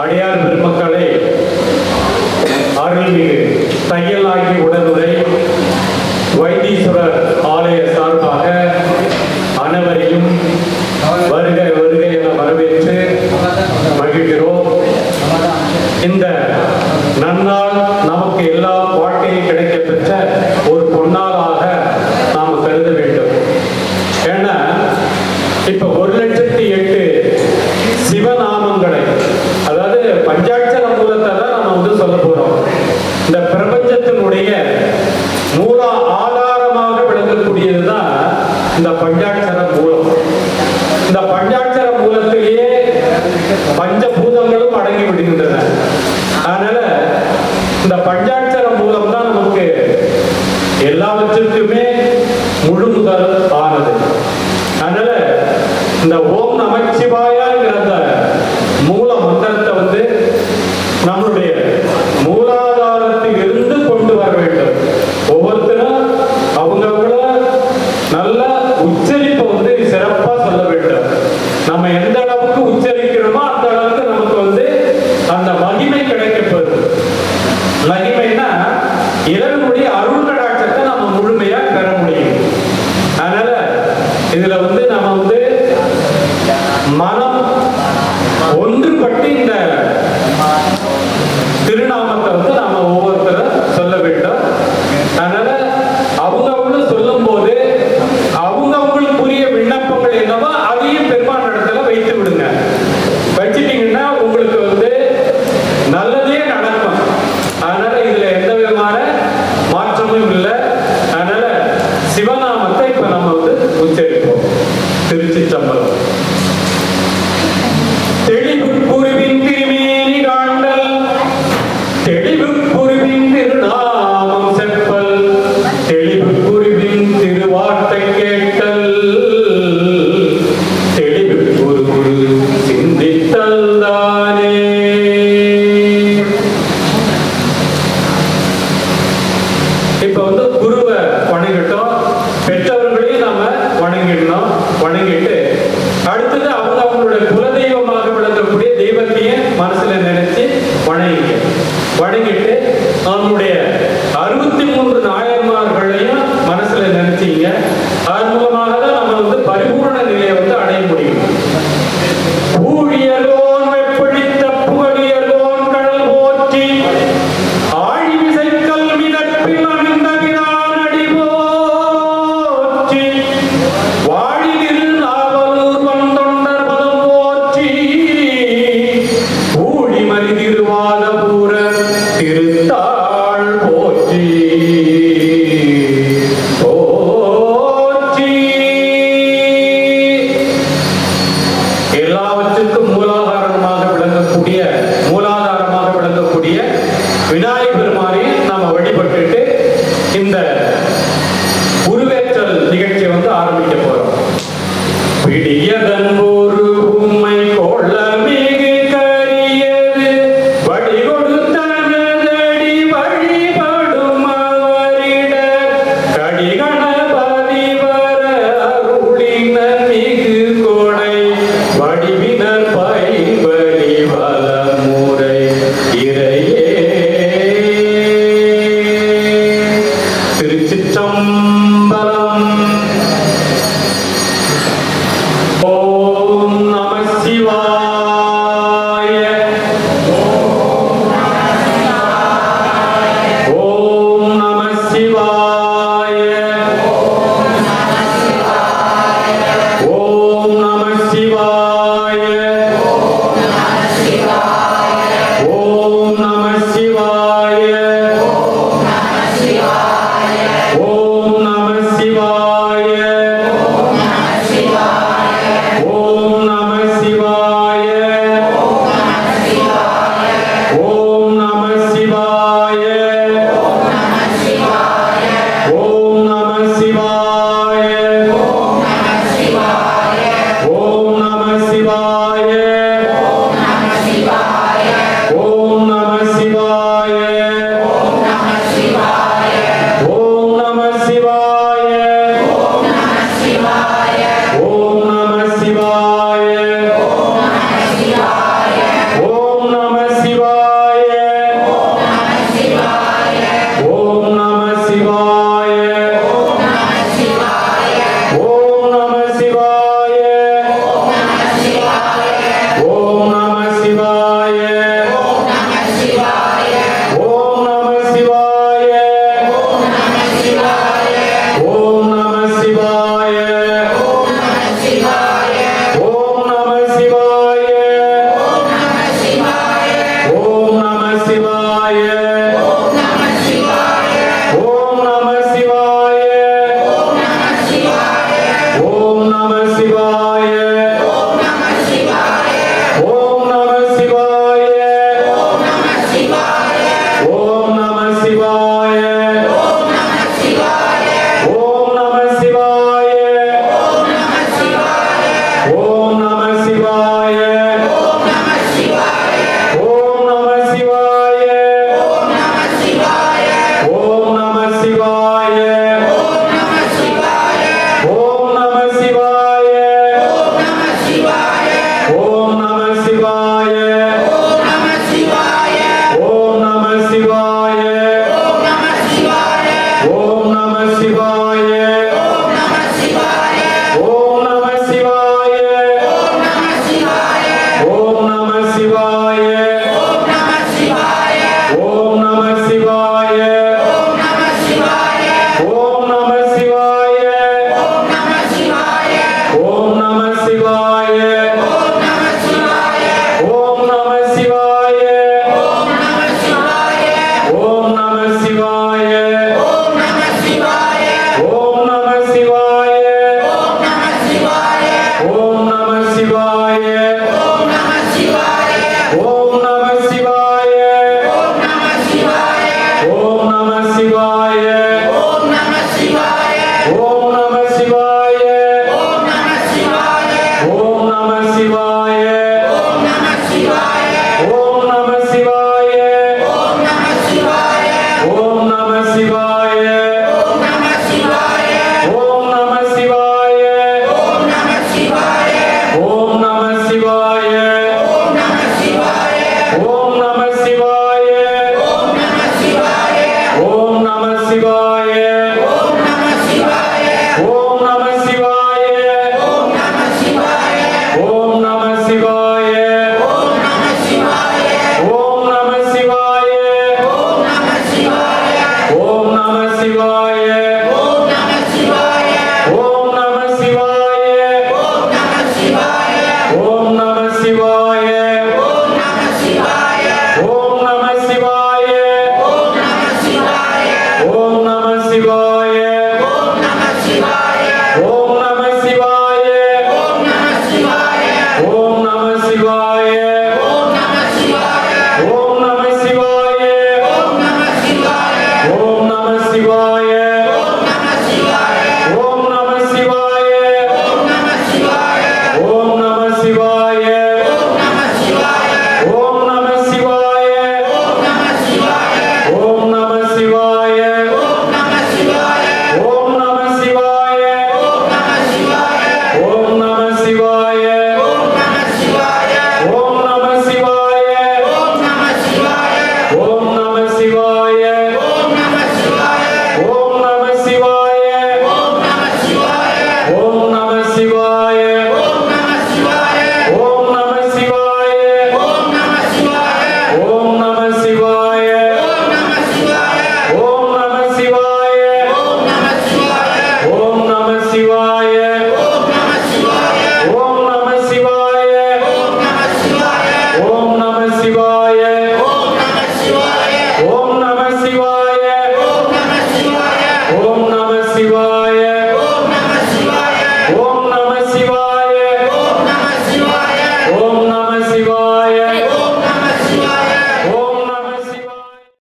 அடியார் பெருமக்களே அருள்மிகு வைத்தீஸ்வரர் ஆலய அனைவரையும் வருக வருக என வரவேற்று மகிழ்கிறோம். இந்த நன்னாள் நமக்கு எல்லாம் being there. பிடியதன் ஒரு whoa.